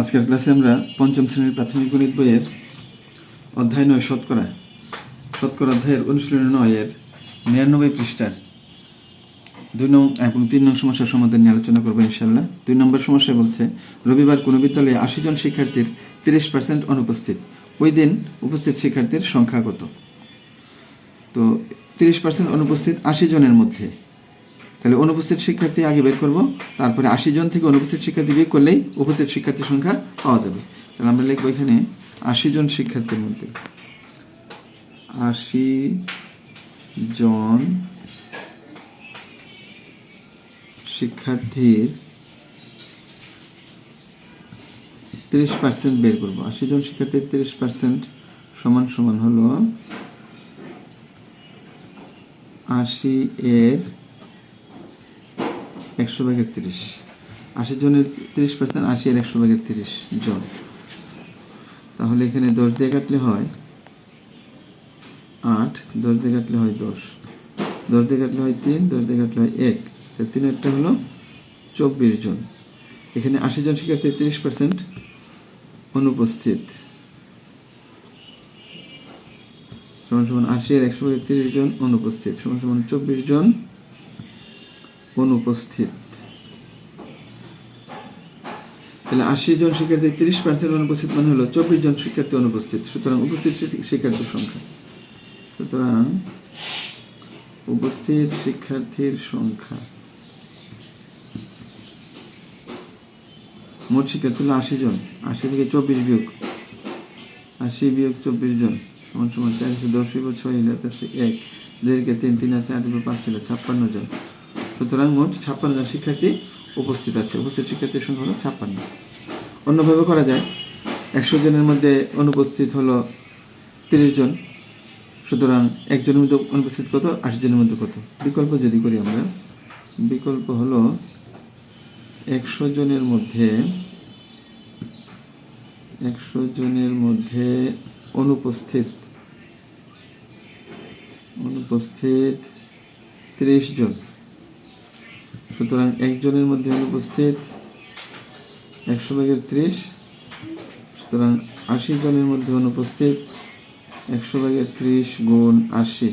আজকের ক্লাসে আমরা পঞ্চম শ্রেণির প্রাথমিক গণিত বইয়ের অধ্যায় নয়, শতকরা। শতকরা অধ্যায়ের অনুশীলনী নয়ের নিরানব্বই পৃষ্ঠার দুই নং এবং তিন নং সমস্যার সমাধান নিয়ে আলোচনা করব ইনশাল্লাহ দুই নম্বর সমস্যা বলছে, রবিবার কোনো বিদ্যালয়ে আশি জন শিক্ষার্থীর তিরিশ পার্সেন্ট অনুপস্থিত। ওই দিন উপস্থিত শিক্ষার্থীর সংখ্যা কত? তো তিরিশ পার্সেন্ট অনুপস্থিত আশি জনের মধ্যে। তাহলে অনুপস্থিত শিক্ষার্থী আগে বের করব, তারপরে আশি জন থেকে অনুপস্থিত শিক্ষার্থী বিয়োগ করলেই উপস্থিত শিক্ষার্থীর সংখ্যা পাওয়া যাবে। তাহলে আমরা লিখব এখানে আশি জন শিক্ষার্থীর মধ্যে। আশি জন শিক্ষার্থীর তিরিশ পার্সেন্ট বের করব। আশি জন শিক্ষার্থীর তিরিশ পার্সেন্ট সমান সমান হলো আশি এর একশো ভাগের তিরিশ। আশি জনের তিরিশ পার্সেন্ট আশি আর একশো ভাগের তিরিশ জন। তাহলে এখানে দশ দিয়ে কাটলে হয় আট, দশ দিয়ে কাটলে হয় দশ। দশ দিয়ে কাটলে হয় তিন, দশ দিয়ে কাটলে হয় এক। তো তিন একটা হলো চব্বিশ জন। এখানে আশি জন শিক্ষার্থী তিরিশ পার্সেন্ট অনুপস্থিত। সমান সমান আশি আর একশো তিরিশ জন অনুপস্থিত। সমান সমান চব্বিশ জন অনুপস্থিত। তাহলে আশি জন শিক্ষার্থী, তিরিশ পার্সেন্ট অনুপস্থিত মানে হলো চব্বিশ জন শিক্ষার্থী অনুপস্থিত। সুতরাং উপস্থিত শিক্ষার্থীর সংখ্যা। সুতরাং উপস্থিত শিক্ষার্থীর সংখ্যা। মোট শিক্ষার্থী হলো আশি জন। আশি থেকে চব্বিশ বিয়োগ। আশি বিয়োগ চব্বিশ জন সমান সমান চার, দশ বিয়োগ ছয় হলে এক। দেড়কে তিন তিন আছে আট বিয়োগ পাঁচ হলে ছাপ্পান্ন জন। সুতরাং মোট ছাপ্পান্ন জন শিক্ষার্থী উপস্থিত আছে। উপস্থিত শিক্ষার্থীর সংখ্যা হলো ছাপ্পান্ন। অন্যভাবে করা যায়, একশো জনের মধ্যে অনুপস্থিত হলো তিরিশ জন। সুতরাং একজনের মধ্যে অনুপস্থিত কত? আশি জনের মধ্যে কত? বিকল্প যদি করি আমরা, বিকল্প হলো একশো জনের মধ্যে, একশো জনের মধ্যে অনুপস্থিত অনুপস্থিত ত্রিশ জন। সুতরাং একজনের মধ্যে অনুপস্থিত একশো ভাগের ত্রিশ, সুতরাং আশি জনের মধ্যে অনুপস্থিত একশো ভাগের ত্রিশ গুণ আশি।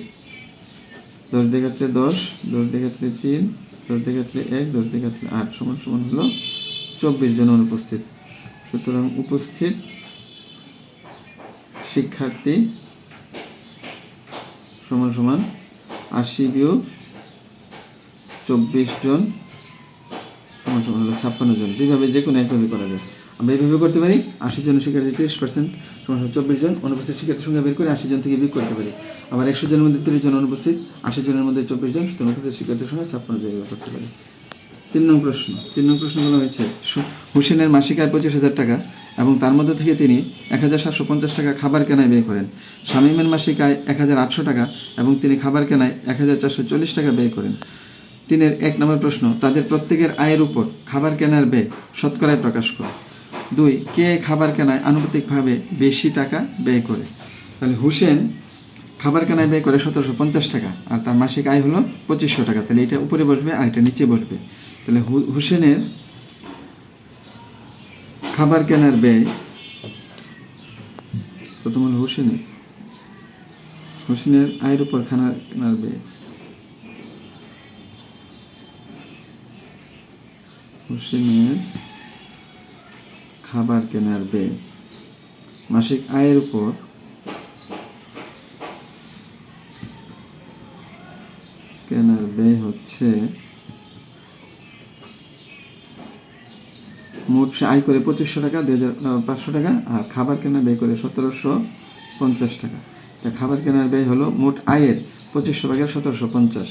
দশ দিয়ে দশ দশ দিয়ে তিন, দশ দিয়ে এক, দশ দিয়ে আট সমান সমান হলো চব্বিশ জন অনুপস্থিত। সুতরাং উপস্থিত শিক্ষার্থী সমান সমান আশি বিয়োগ চব্বিশ জন ছাপ্পান্ন জন, যেভাবে যে কোনো একভাবে করা যায়। আমরা এইভাবে করতে পারি, আশি জন শিক্ষার্থী, তিরিশ পার্সেন্ট সমান চব্বিশ জন অনুপস্থিত শিক্ষার্থীর সংখ্যা বের করে আশি জন থেকে বিয়োগ করতে পারি। আবার একশো জনের মধ্যে তিরিশ জন অনুপস্থিত, আশি জনের মধ্যে চব্বিশ জন, সুতরাং উপস্থিত শিক্ষার্থীর সংখ্যা ছাপ্পান্ন জন করতে পারি। তিন নং প্রশ্ন, তিন নং প্রশ্ন বলা হয়েছে হুসেনের মাসিক আয় পঁচিশ হাজার টাকা এবং তার মধ্যে থেকে তিনি এক হাজার সাতশো পঞ্চাশ টাকা খাবার কেনায় ব্যয় করেন। শামীমের মাসিক আয় এক হাজার আটশো টাকা এবং তিনি খাবার কেনায় এক হাজার চারশো চল্লিশ টাকা ব্যয় করেন। তিনের এক নম্বর প্রশ্ন, তাদের প্রত্যেকের আয়ের উপর খাবার কেনার ব্যয় শতকরায় প্রকাশ করে। দুই, কে খাবার কেনায় আনুপাতিকভাবে বেশি টাকা ব্যয় করে? তাহলে হুসেন খাবার কেনায় ব্যয় করে সতেরোশো পঞ্চাশ টাকা, আর তার মাসিক আয় হলো পঁচিশশো টাকা। তাহলে এটা উপরে বসবে আর এটা নিচে বসবে। তাহলে হুসেনের খাবার কেনার ব্যয়, প্রথম হলো হুসেনের। হুসেনের আয়ের উপর খানা কেনার ব্যয়। হুসেনের খাবার কেনার ব্যয়। মাসিক আয়ের উপর কেনার ব্যয় হচ্ছে মোট আয় করে পঁচিশশো টাকা, দুই হাজার পাঁচশো টাকা, আর খাবার কেনার ব্যয় করে সতেরোশো পঞ্চাশ টাকা। তা খাবার কেনার ব্যয় হলো মোট আয়ের পঁচিশশো টাকা সতেরোশো পঞ্চাশ।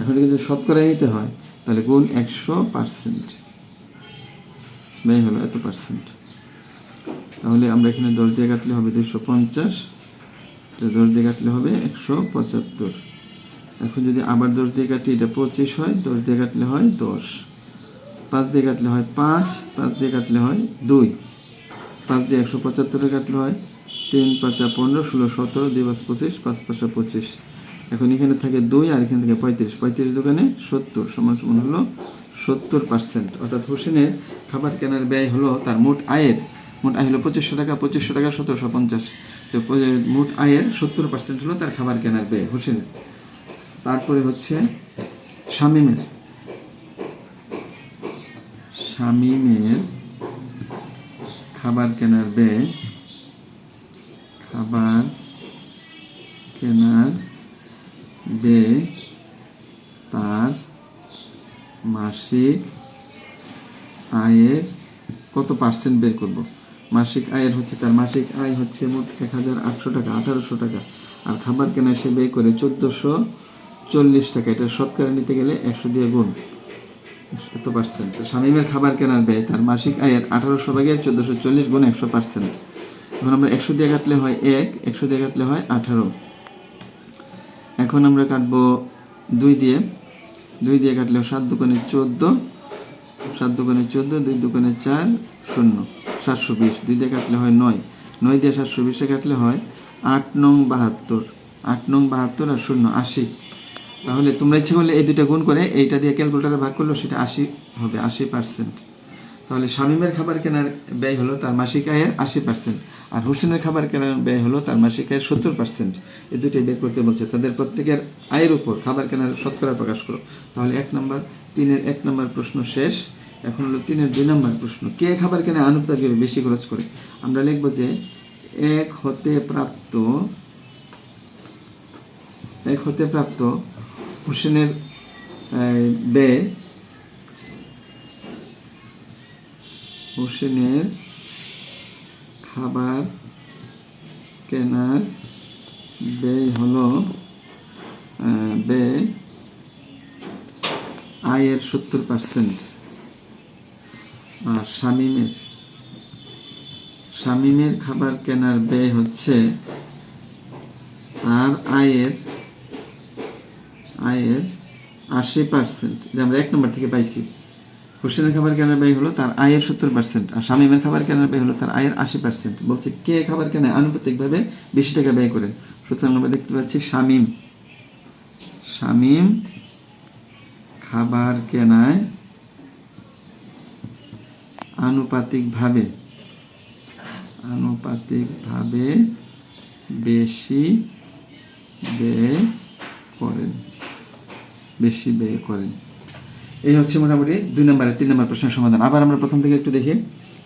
এখন যদি শতকরা নিতে হয়, তাহলে গুণ একশো পার্সেন্ট। ব্যয় হলো এত পার্সেন্ট তাহলে আমরা এখানে দশ দিয়ে কাটলে হবে দুশো পঞ্চাশ। দশ দিয়ে কাটলে হবে একশো পঁচাত্তর। এখন যদি আবার দশ দিয়ে কাটি, এটা পঁচিশ হয়, দশ দিয়ে কাটলে হয় দশ। পাঁচ দিয়ে কাটলে হয় পাঁচ পাঁচ দিয়ে কাটলে হয় দুই। পাঁচ দিয়ে একশো পঁচাত্তরে কাটলে হয় তিন, পাঁচা পনেরো, ষোলো, সতেরো, দুই পাঁচ পঁচিশ, পাঁচ, পাঁচা পঁচিশ। এখন এখানে থাকে দুই আর এখানে থাকে পঁয়ত্রিশ। পঁয়ত্রিশ দোকানে সত্তর সমান সমান হলো সত্তর পার্সেন্ট অর্থাৎ হোসেনের খাবার কেনার ব্যয় হলো তার মোট আয়ের, মোট আয় হলো পঁচিশশো টাকা পঁচিশশো টাকা সতেরোশো পঞ্চাশ। তো মোট আয়ের সত্তর পার্সেন্ট হলো তার খাবার কেনার ব্যয় হোসেনের। তারপরে হচ্ছে শামিমের। শামিমের খাবার কেনার ব্যয়, খাবার কেনার ব্যয় মাসিক আয়ের কত পার্সেন্ট বের করব? মাসিক আয়ের হচ্ছে তার মাসিক আয় হচ্ছে মোট এক হাজার আটশো টাকা, আঠারোশো টাকা। আর খাবার কেনা সে ব্যয় করে চোদ্দোশো চল্লিশ টাকা। এটা শতকরা নিতে গেলে একশো দিয়ে গুণ। এত পার্সেন্ট শামিমের খাবার কেনার ব্যয় তার মাসিক আয়ের আঠারোশো ভাগের চোদ্দোশো চল্লিশ গুণ একশো পার্সেন্ট এখন আমরা একশো দিয়ে কাটলে হয় এক, একশো দিয়ে কাটলে হয় আঠারো। এখন আমরা কাটবো দুই দিয়ে। দুই দিয়ে কাটলে সাত দোকানে চোদ্দ, সাত দোকানে চোদ্দ, দুই দোকানে চার, শূন্য, সাতশো বিশ। দুই দিয়ে কাটলে হয় নয়। নয় দিয়ে সাতশো বিশে কাটলে হয় আট নং বাহাত্তর। আট নং বাহাত্তর আর শূন্য, আশি। তাহলে তোমরা ইচ্ছে করলে এই দুইটা গুণ করে এইটা দিয়ে ক্যালকুলেটারে ভাগ করল সেটা আশি হবে, আশি পার্সেন্ট। তাহলে শামীমের খাবার কেনার ব্যয় হলো তার মাসিক আয়ের আশি পার্সেন্ট আর হোসেনের খাবার কেনার ব্যয় হলো তার মাসিক আয়ের সত্তর পার্সেন্ট এই দুটোই বের করতে বলছে, তাদের প্রত্যেকের আয়ের উপর খাবার কেনার শতকরা প্রকাশ করো। তাহলে এক নম্বর, তিনের এক নম্বর প্রশ্ন শেষ। এখন হলো তিনের দুই নম্বর প্রশ্ন, কে খাবার কেনে আনুপাতিকভাবে বেশি খরচ করে? আমরা লিখব যে এক হতে প্রাপ্ত, এক হতে প্রাপ্ত হোসেনের ব্যয় হোসেনের খাবার কেনার ব্যয় হলো ব্যয় আয়ের সত্তর পার্সেন্ট আর শামিমের শামিমের খাবার কেনার ব্যয় হচ্ছে আর আয়ের আয়ের আশি পার্সেন্ট আমরা এক নম্বর থেকে পাইছি। হোসেনের খাবার কেনার ব্যয় হলো তার আয়ের সত্তর পার্সেন্ট আর শামীমের খাবার কেনার ব্যয় হলো তার আয়ের আশি পার্সেন্ট বলছে, কে খাবার কেনে? আনুপাতিকভাবে বেশি টাকা ব্যয় করেন সুতরাং আমরা দেখতে পাচ্ছি শামীম। শামীম খাবার কেনায় আনুপাতিকভাবে আনুপাতিকভাবে বেশি ব্যয় করেন। বেশি ব্যয় করেন। এই হচ্ছে মোটামুটি দুই নম্বরের, তিন নম্বর প্রশ্নের সমাধান। আবার আমরা প্রথম থেকে একটু দেখি।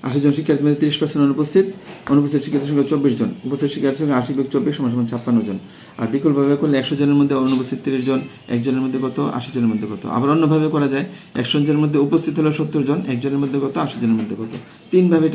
আশি জন শিক্ষার্থী মধ্যে তিরিশ পার্সেন্ট অনুপস্থিত। অনুপস্থিত শিক্ষার্থীর সংখ্যা চব্বিশ জন। উপস্থিত শিক্ষার্থীর সংখ্যা আশি চব্বিশ সমান সমান ছাপ্পান্ন জন। আর বিকল্পভাবে করলে একশো জনের মধ্যে অনুপস্থিত তিরিশ জন একজনের মধ্যে কত? আশি জনের মধ্যে কত? আবার অন্যভাবে করা যায়, একশো জনের মধ্যে উপস্থিত হলো সত্তর জন একজনের মধ্যে কত? আশি জনের মধ্যে কত? তিনভাবে